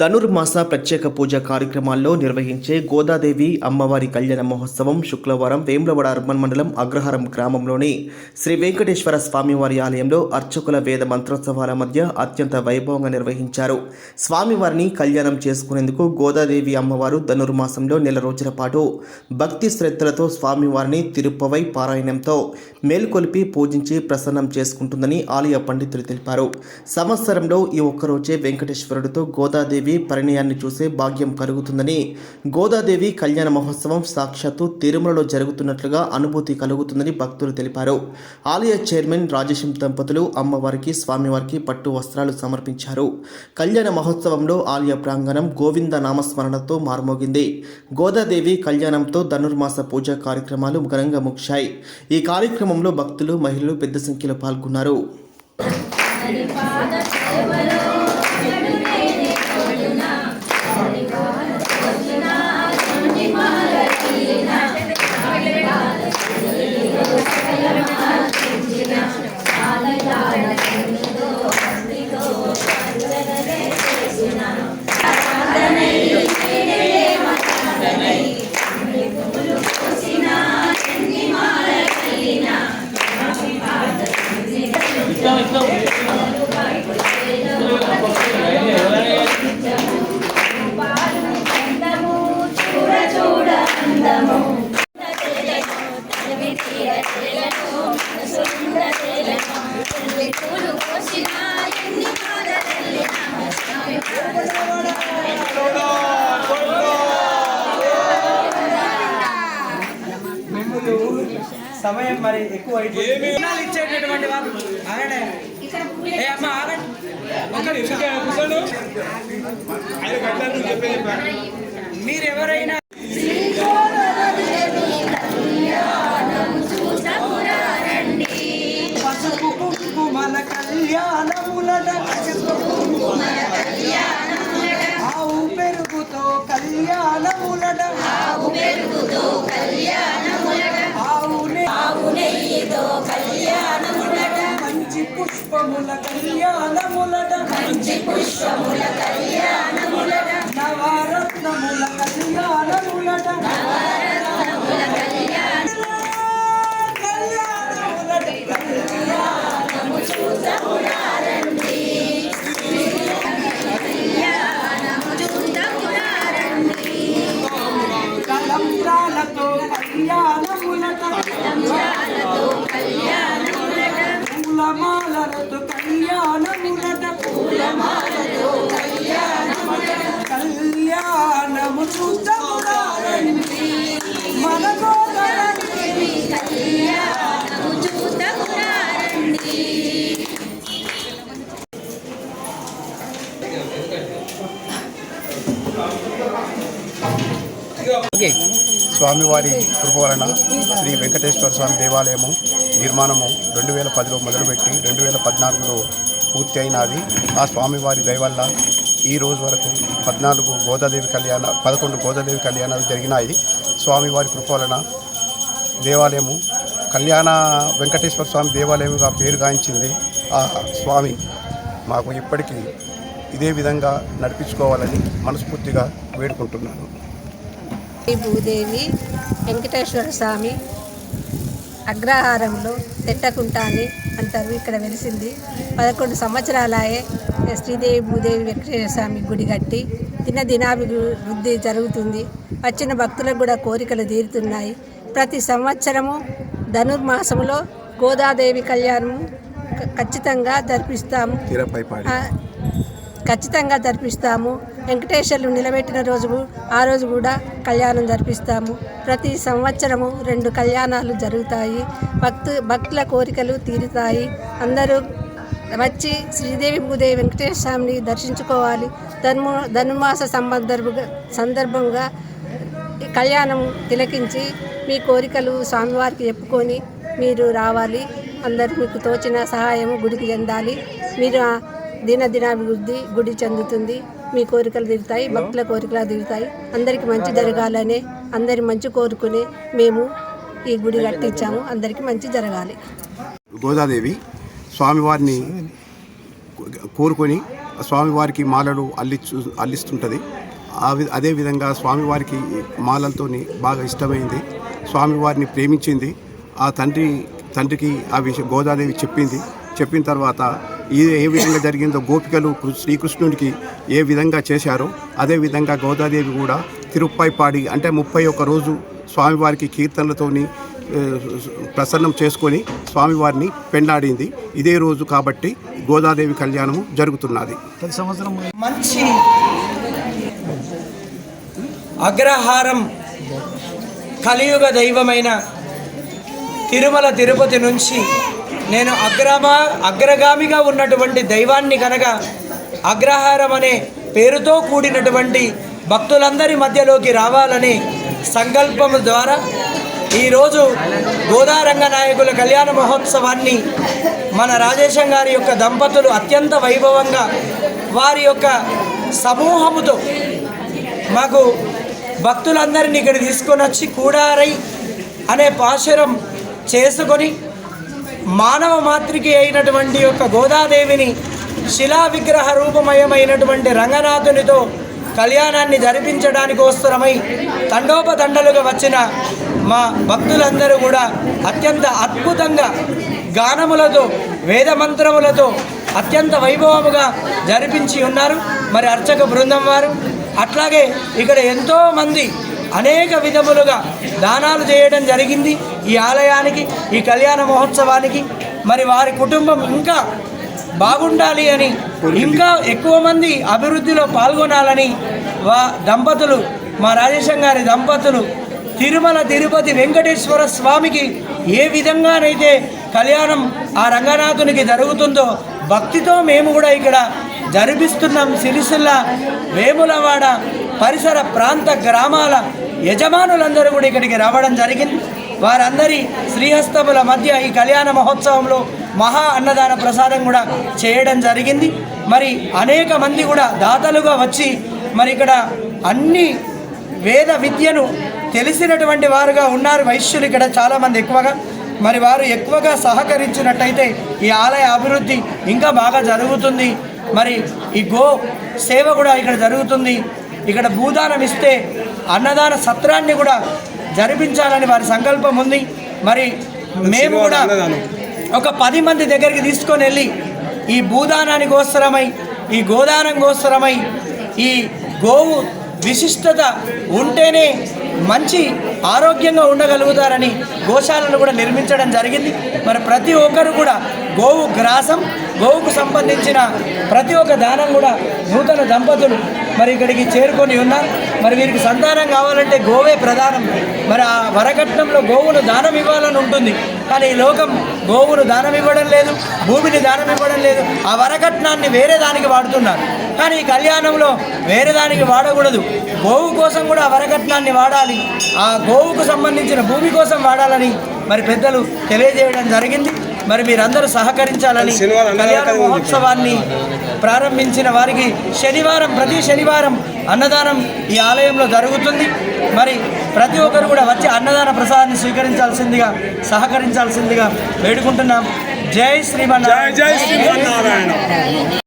ధనుర్మాస ప్రత్యేక పూజ కార్యక్రమాల్లో నిర్వహించే గోదాదేవి అమ్మవారి కళ్యాణ మహోత్సవం శుక్రవారం వేములవాడ అర్బన్ మండలం అగ్రహారం గ్రామంలోని శ్రీ వెంకటేశ్వర స్వామివారి ఆలయంలో అర్చకుల వేద మంత్రోత్సవాల మధ్య అత్యంత వైభవంగా నిర్వహించారు. స్వామివారిని కళ్యాణం చేసుకునేందుకు గోదాదేవి అమ్మవారు ధనుర్మాసంలో నెల రోజుల పాటు భక్తి శ్రద్ధలతో స్వామివారిని తిరుపవై పారాయణంతో మేల్కొల్పి పూజించి ప్రసన్నం చేసుకుంటుందని ఆలయ పండితులు తెలిపారు. సంవత్సరంలో ఈ ఒక్కరోజే వెంకటేశ్వరుడితో గోదాదేవి పరిణయాన్ని చూసే భాగ్యం కలుగుతుందని గోదాదేవి కళ్యాణ మహోత్సవం సాక్షాత్తు తిరుమలలో జరుగుతున్నట్లుగా అనుభూతి కలుగుతుందని భక్తులు తెలిపారు. ఆలయ చైర్మన్ రాజేశం దంపతులు అమ్మవారికి స్వామివారికి పట్టు వస్త్రాలు సమర్పించారు. కళ్యాణ మహోత్సవంలో ఆలయ ప్రాంగణం గోవింద నామస్మరణతో మారుమోగింది. గోదాదేవి కళ్యాణంతో ధనుర్మాస పూజ కార్యక్రమాలు ఘనంగా ముగిశాయి. ఈ కార్యక్రమంలో భక్తులు మహిళలు పెద్ద సంఖ్యలో పాల్గొన్నారు. సమయం మరి ఎక్కువ ఇచ్చేటటువంటి వాళ్ళు. ఆగండి. ఏ అమ్మ ఆగండి. మీరు ఎవరైనా పసుపు కుంకుమల పుష్పముల కళ్యాణములట. మంచి పుష్పముల కళ్యాణములట. స్వామివారి కృప వలన శ్రీ వెంకటేశ్వర స్వామి దేవాలయము నిర్మాణము రెండు వేల పదిలో మొదలుపెట్టి రెండు వేల పద్నాలుగులో పూర్తి అయినది ఆ స్వామివారి దయవల్ల ఈ రోజు వరకు పద్నాలుగు గోదాదేవి కళ్యాణ పదకొండు గోదాదేవి కళ్యాణాలు జరిగినాయి. స్వామివారి కృప వలన దేవాలయము కళ్యాణ వెంకటేశ్వర స్వామి దేవాలయంగా పేరు గాంచింది ఆ స్వామి. మాకు ఇప్పటికీ ఇదే విధంగా నడిపించుకోవాలని మనస్ఫూర్తిగా వేడుకుంటున్నాను. భూదేవి వెంకటేశ్వర స్వామి అగ్రహారంలో తెట్టకుంట అని అంటారు. ఇక్కడ వెలిసింది పదకొండు సంవత్సరాలాయే శ్రీదేవి భూదేవి వెంకటేశ్వర స్వామి గుడి కట్టి దిన దినాభివృద్ధి జరుగుతుంది. వచ్చిన భక్తులకు కూడా కోరికలు తీరుతున్నాయి. ప్రతి సంవత్సరము ధనుర్మాసంలో గోదాదేవి కళ్యాణం క- ఖచ్చితంగా జరిపిస్తాము. ఖచ్చితంగా జరిపిస్తాము. వెంకటేశ్వర్లు నిలబెట్టిన రోజు ఆ రోజు కూడా కళ్యాణం జరిపిస్తాము. ప్రతి సంవత్సరము రెండు కళ్యాణాలు జరుగుతాయి. భక్తు భక్తుల కోరికలు తీరుతాయి. అందరూ వచ్చి శ్రీదేవి భూదేవి వెంకటేశ్వర స్వామిని దర్శించుకోవాలి. ధర్మ ధనుమాస సందర్భంగా సందర్భంగా కళ్యాణం తిలకించి మీ కోరికలు స్వామివారికి చెప్పుకొని మీరు రావాలి. అందరూ మీకు తోచిన సహాయం గుడికి చెందాలి. మీరు దినదినాభివృద్ధి గుడి చెందుతుంది. మీ కోరికలు తీరుతాయి భక్తుల కోరికలు తీరుతాయి. అందరికీ మంచి జరగాలనే అందరి మంచి కోరుకుని మేము ఈ గుడి కట్టించాము. అందరికీ మంచి జరగాలి. గోదాదేవి స్వామివారిని కోరుకొని స్వామివారికి మాలలు అల్లిచ్చు అల్లిస్తుంటుంది. ఆ వి- అదేవిధంగా స్వామివారికి మాలలతోని బాగా ఇష్టమైంది. స్వామివారిని ప్రేమించింది. ఆ తండ్రి తండ్రికి ఆ విషయం గోదాదేవి చెప్పింది. చెప్పిన తర్వాత ఇది ఏ విధంగా జరిగిందో గోపికలు శ్రీకృష్ణుడికి ఏ విధంగా చేశారో అదే విధంగా గోదాదేవి కూడా తిరుప్పై పాడి అంటే ముప్పై ఒక్క రోజు స్వామివారికి కీర్తనలతోని ప్రసన్నం చేసుకొని స్వామివారిని పెండాడింది. ఇదే రోజు కాబట్టి గోదాదేవి కళ్యాణము జరుగుతున్నది. మంచి అగ్రహారం కలియుగ దైవమైన తిరుమల తిరుపతి నుంచి నేను అగ్రమా అగ్రగామిగా ఉన్నటువంటి దైవాన్ని కనుక అగ్రహారం అనే పేరుతో కూడినటువంటి భక్తులందరి మధ్యలోకి రావాలని సంకల్పం ద్వారా ఈరోజు గోదారంగ నాయకుల కళ్యాణ మహోత్సవాన్ని మన రాజేశం గారి యొక్క దంపతులు అత్యంత వైభవంగా వారి యొక్క సమూహముతో మాకు భక్తులందరినీ ఇక్కడ తీసుకొని వచ్చి కూడారై అనే పాశురం చేసుకొని మానవ మాతృకి అయినటువంటి యొక్క గోదాదేవిని శిలా విగ్రహ రూపమయమైనటువంటి రంగనాథునితో కళ్యాణాన్ని జరిపించడానికి అవసరమై తండోపతండలుగా వచ్చిన మా భక్తులందరూ కూడా అత్యంత అద్భుతంగా గానములతో వేద మంత్రములతో అత్యంత వైభవముగా జరిపించి ఉన్నారు. మరి అర్చక బృందం వారు అట్లాగే ఇక్కడ ఎంతోమంది అనేక విధములుగా దానాలు చేయడం జరిగింది. ఈ ఆలయానికి ఈ కళ్యాణ మహోత్సవానికి మరి వారి కుటుంబం ఇంకా బాగుండాలి అని ఇంకా ఎక్కువ మంది అభివృద్ధిలో పాల్గొనాలని వా దంపతులు మా రాజేశం గారి దంపతులు తిరుమల తిరుపతి వెంకటేశ్వర స్వామికి ఏ విధంగానైతే కళ్యాణం ఆ రంగనాథునికి జరుగుతుందో భక్తితో మేము కూడా ఇక్కడ జరిపిస్తున్నాం సిరిసిల్ల వేములవాడ పరిసర ప్రాంత గ్రామాల యజమానులందరూ కూడా ఇక్కడికి రావడం జరిగింది. వారందరి శ్రీహస్తముల మధ్య ఈ కళ్యాణ మహోత్సవంలో మహా అన్నదాన ప్రసాదం కూడా చేయడం జరిగింది. మరి అనేక మంది కూడా దాతలుగా వచ్చి మరి ఇక్కడ అన్ని వేద విద్యను తెలిసినటువంటి వారుగా ఉన్నారు. వైశ్యులు ఇక్కడ చాలామంది ఎక్కువగా. మరి వారు ఎక్కువగా సహకరించినట్టయితే ఈ ఆలయ అభివృద్ధి ఇంకా బాగా జరుగుతుంది. మరి ఈ గో సేవ కూడా ఇక్కడ జరుగుతుంది. ఇక్కడ భూదానం ఇస్తే అన్నదాన సత్రాన్ని కూడా జరిపించాలని వారి సంకల్పం ఉంది. మరి మేము కూడా ఒక పది మంది దగ్గరికి తీసుకొని వెళ్ళి ఈ భూదానానికి కోసరమై ఈ గోదానం కోసరమై ఈ గోవు విశిష్టత ఉంటేనే మంచి ఆరోగ్యంగా ఉండగలుగుతారని గోశాలను కూడా నిర్మించడం జరిగింది. మరి ప్రతి ఒక్కరు కూడా గోవు గ్రాసం గోవుకు సంబంధించిన ప్రతి ఒక్క దానం కూడా నూతన దంపతులు మరి ఇక్కడికి చేరుకొని ఉన్నారు. మరి వీరికి సంతానం కావాలంటే గోవే ప్రధానం. మరి ఆ వరకట్నంలో గోవును దానం ఇవ్వాలని ఉంటుంది. కానీ ఈ లోకం గోవును దానం ఇవ్వడం లేదు భూమిని దానం ఇవ్వడం లేదు. ఆ వరకట్నాన్ని వేరే దానికి వాడుతున్నారు. కానీ ఈ కళ్యాణంలో వేరే దానికి వాడకూడదు. గోవు కోసం కూడా ఆ వరకట్నాన్ని వాడాలి. ఆ గోవుకు సంబంధించిన భూమి కోసం వాడాలని మరి పెద్దలు తెలియజేయడం జరిగింది. మరి మీరందరూ సహకరించాలని కళ్యాణ మహోత్సవాన్ని ప్రారంభించిన వారికి శనివారం ప్రతి శనివారం అన్నదానం ఈ ఆలయంలో జరుగుతుంది. మరి ప్రతి ఒక్కరు కూడా వచ్చి అన్నదాన ప్రసాదాన్ని స్వీకరించాల్సిందిగా సహకరించాల్సిందిగా వేడుకుంటున్నాం. జై శ్రీమన్నారాయణ. జై శ్రీమన్నారాయణ.